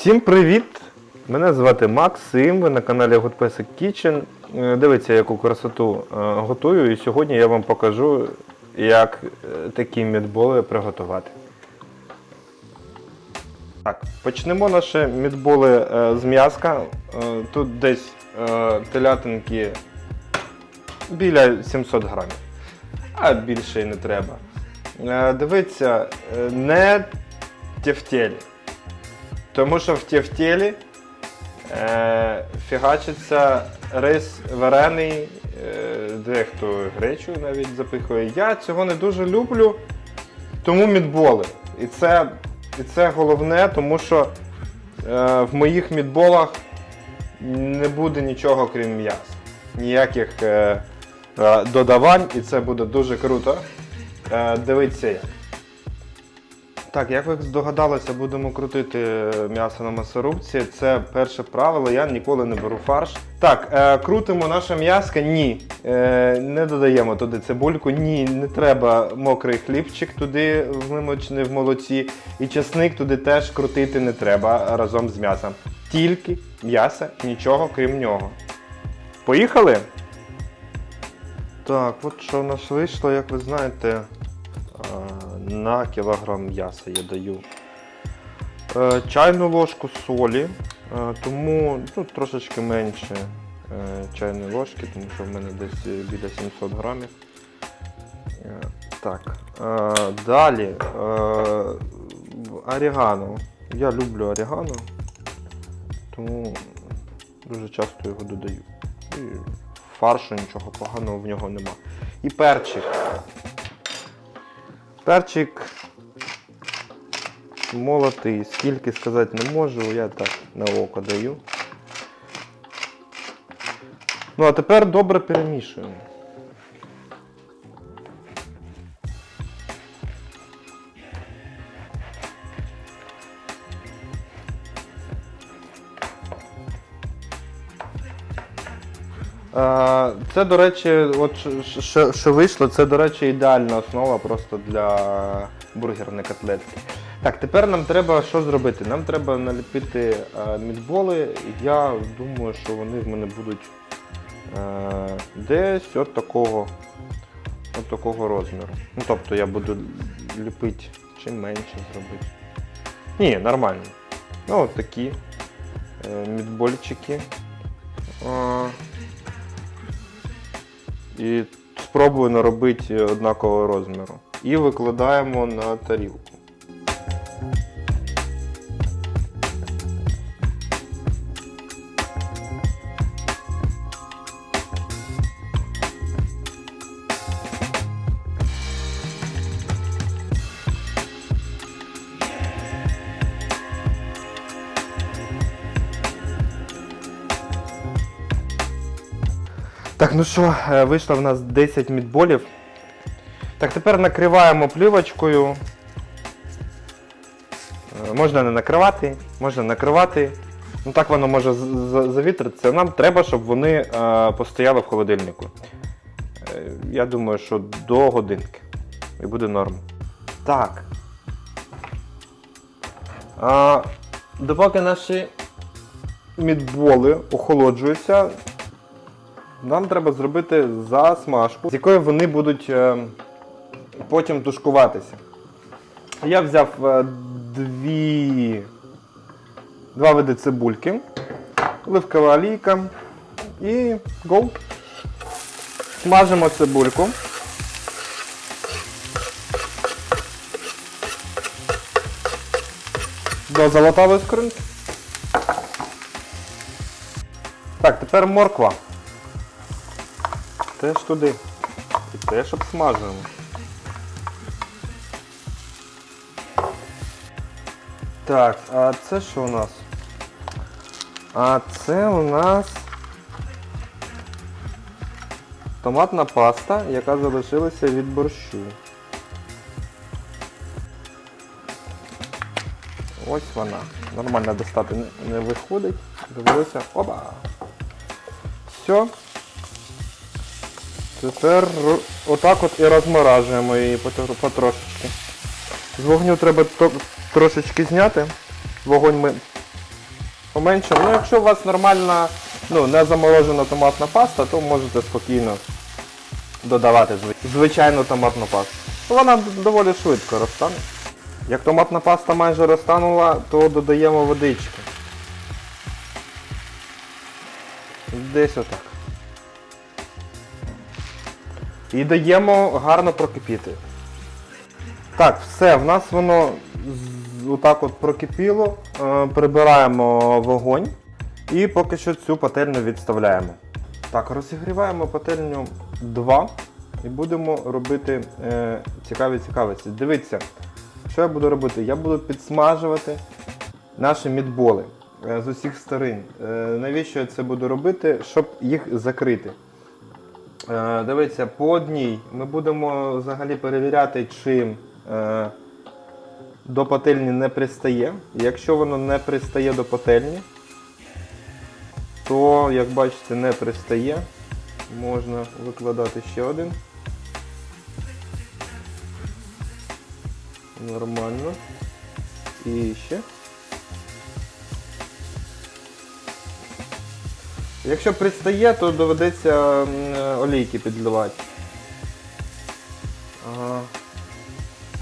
Всім привіт! Мене звати Максим, ви на каналі Good Basic Kitchen. Е, Дивіться, яку красоту е, готую, і сьогодні я вам покажу, як е, такі мідболи приготувати. Так, почнемо наші мідболи з м'яска. Е, Тут десь телятинки біля 700 грамів, а більше і не треба. Дивіться, не тефтелі. Тому що в тефтелі е, фігачиться рис варений, е, дехто гречу навіть запихує. Я цього не дуже люблю, тому мідболи. І це, і це головне, тому що е, в моїх мідболах не буде нічого крім м'яса. Ніяких е, е, додавань, і це буде дуже круто. Е, дивіться як. Так, як ви здогадалися, будемо крутити м'ясо на м'ясорубці. Це перше правило, я ніколи не беру фарш. Так, е, крутимо наше м'яско, ні. Е, не додаємо туди цибульку, ні, не треба мокрий хлібчик туди вимочений в молоці. І чесник туди теж крутити не треба разом з м'ясом. Тільки м'ясо, нічого крім нього. Поїхали? Так, от що в нас вийшло, як ви знаєте. На кілограм м'яса я даю е, чайну ложку солі, е, тому ну, трошечки менше е, чайної ложки, тому що в мене десь біля 700 грамів. Так, далі орегано. Я люблю орегано, тому дуже часто його додаю. Фаршу нічого поганого в нього нема. І перчик. Перчик молотий, скільки сказати не можу, я так на око даю. Ну, а тепер добре перемішуємо. Це, до речі, от що- що, вийшло, це, до речі, ідеальна основа просто для бургерної котлетки. Так, тепер нам треба що зробити? Нам треба наліпити е, мідболи. Я думаю, що вони в мене будуть е, десь от такого, от такого розміру. Ну, тобто я буду ліпити чим менше зробити. Ні, нормально. Ну, от такі е, мідбольчики. Е, і спробую наробити однакового розміру. І викладаємо на тарілку. Так, ну що, е, вийшло в нас 10 мідболів. Так, тепер накриваємо плівочкою. Е, Можна не накривати, можна накривати. Ну так воно може завітритися. Нам треба, щоб вони е, постояли в холодильнику. Я думаю, що до годинки. І буде норм. Так. А, допоки наші мідболи охолоджуються, нам треба зробити засмажку, з якою вони будуть е, потім тушкуватися. Я взяв е, дві, два види цибульки, оливкова олійка і гоу. Смажимо цибульку. До золотавої скринки. Так, тепер морква. Теж туди. І теж обсмажуємо. Так, а це що у нас? А це у нас томатна паста, яка залишилася від борщу. Ось вона. Нормально достати не, виходить. Довелося. Опа! Все. Тепер отак от і розморажуємо її потрошечки. З вогню треба трошечки зняти. Вогонь ми поменшимо. Ну, якщо у вас нормальна, ну, не заморожена томатна паста, то можете спокійно додавати звичайну томатну пасту. Вона доволі швидко розтане. Як томатна паста майже розтанула, то додаємо водички. Десь отак. І даємо гарно прокипіти. Так, все, в нас воно отак от прокипіло. Е, прибираємо вогонь і поки що цю пательню відставляємо. Так, розігріваємо пательню 2 і будемо робити е, цікаві цікавості. Дивіться, що я буду робити? Я буду підсмажувати наші мідболи е, з усіх сторон. Е, навіщо я це буду робити? Щоб їх закрити. Е, Дивіться, по одній ми будемо взагалі перевіряти, чи е, до пательні не пристає. Якщо воно не пристає до пательні, то, як бачите, не пристає. Можна викладати ще один. Нормально. І ще. Якщо пристає, то доведеться е, олійки підливати.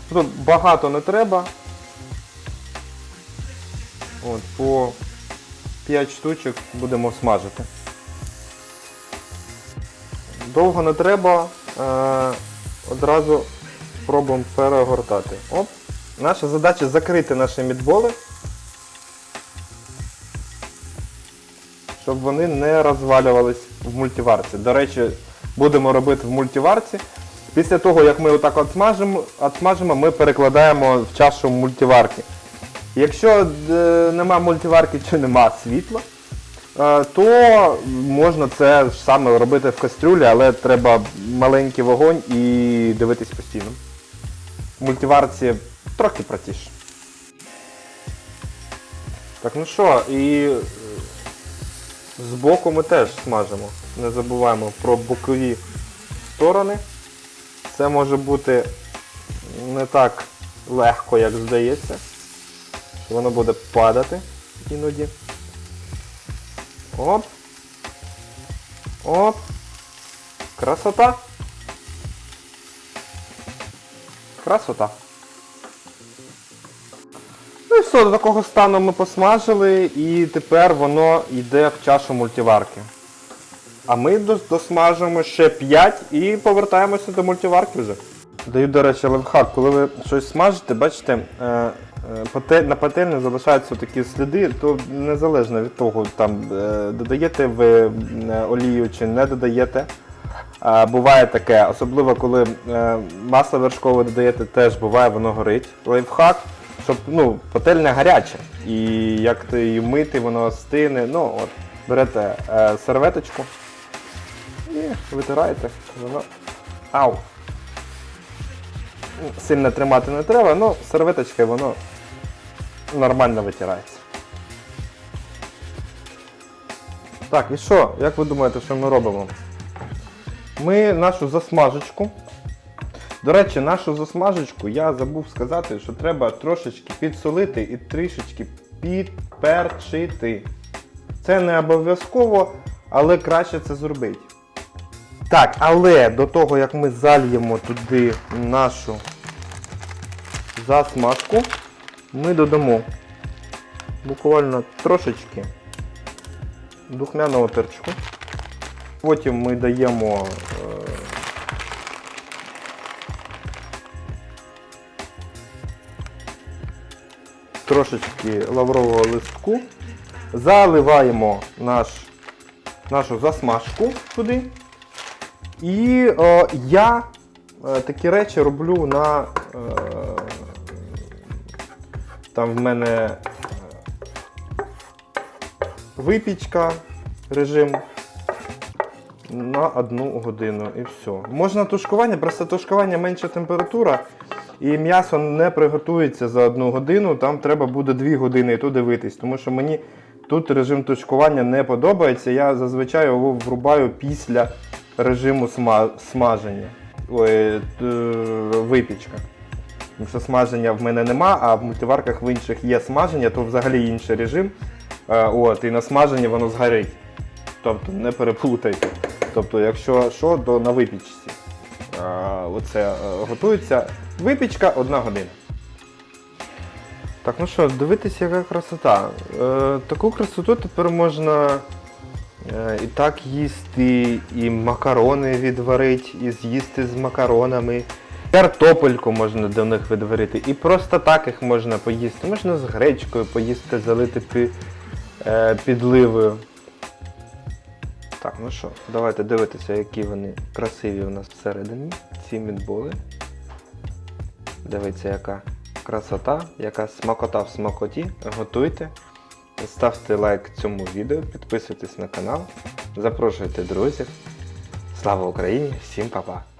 Тут багато не треба. От, по 5 штучок будемо смажити. Довго не треба, е, одразу спробуємо перегортати. Оп. Наша задача закрити наші мідболи, щоб вони не розвалювались в мультиварці. До речі, будемо робити в мультиварці. Після того, як ми отак отсмажимо, ми перекладаємо в чашу мультиварки. Якщо е, нема мультиварки чи нема світла, е, то можна це саме робити в кастрюлі, але треба маленький вогонь і дивитись постійно. В мультиварці трохи простіше. Так, ну що, і збоку ми теж смажимо. Не забуваємо про бокові сторони. Це може бути не так легко, як здається. Воно буде падати іноді. Оп. Оп. Красота. Красота. І все, до такого стану ми посмажили і тепер воно йде в чашу мультиварки. А ми дос- досмажимо ще 5 і повертаємося до мультиварки вже. Даю, до речі, лайфхак, коли ви щось смажите, бачите, е, е, на пательні залишаються такі сліди, то незалежно від того, там е, додаєте ви олію чи не додаєте. Буває таке, особливо коли масло вершкове додаєте, теж буває, воно горить. Лайфхак, щоб ну, пательня гаряча. І як ти її мити, воно стине. Ну, от, берете е, серветочку і витираєте, воно. Ау! Сильно тримати не треба, ну серветочкою воно нормально витирається. Так, і що? Як ви думаєте, що ми робимо? Ми нашу засмажечку. До речі, нашу засмажечку я забув сказати, що треба трошечки підсолити і трішечки підперчити. Це не обов'язково, але краще це зробити. Так, але до того, як ми зальємо туди нашу засмажку, ми додамо буквально трошечки духмяного перчику. Потім ми даємо трошечки лаврового листку, заливаємо наш, нашу засмажку туди. І е, я е, такі речі роблю на. Е, там в мене е, випічка, режим на одну годину і все. Можна тушкування, просто тушкування менша температура, і м'ясо не приготується за одну годину, там треба буде 2 години і то дивитись, тому що мені тут режим тушкування не подобається. Я зазвичай його врубаю після режиму сма- смаження. Ой, е, випічка. Тому що смаження в мене нема, а в мультиварках в інших є смаження, то взагалі інший режим. Е, от, і на смаженні воно згорить. Тобто не переплутайте. Тобто, якщо що, то на випічці. Е, оце готується. Випічка одна година. Так, ну що, дивитися, яка красота. Е, таку красоту тепер можна е, і так їсти, і макарони відварити, і з'їсти з макаронами. Картопельку можна до них відварити. І просто так їх можна поїсти. Можна з гречкою поїсти, залити пі, е, підливою. Так, ну що, давайте дивитися, які вони красиві у нас всередині. Ці мідболи. Дивіться, яка красота, яка смакота в смакоті. Готуйте. Ставте лайк цьому відео, підписуйтесь на канал, запрошуйте друзів. Слава Україні! Всім па-па!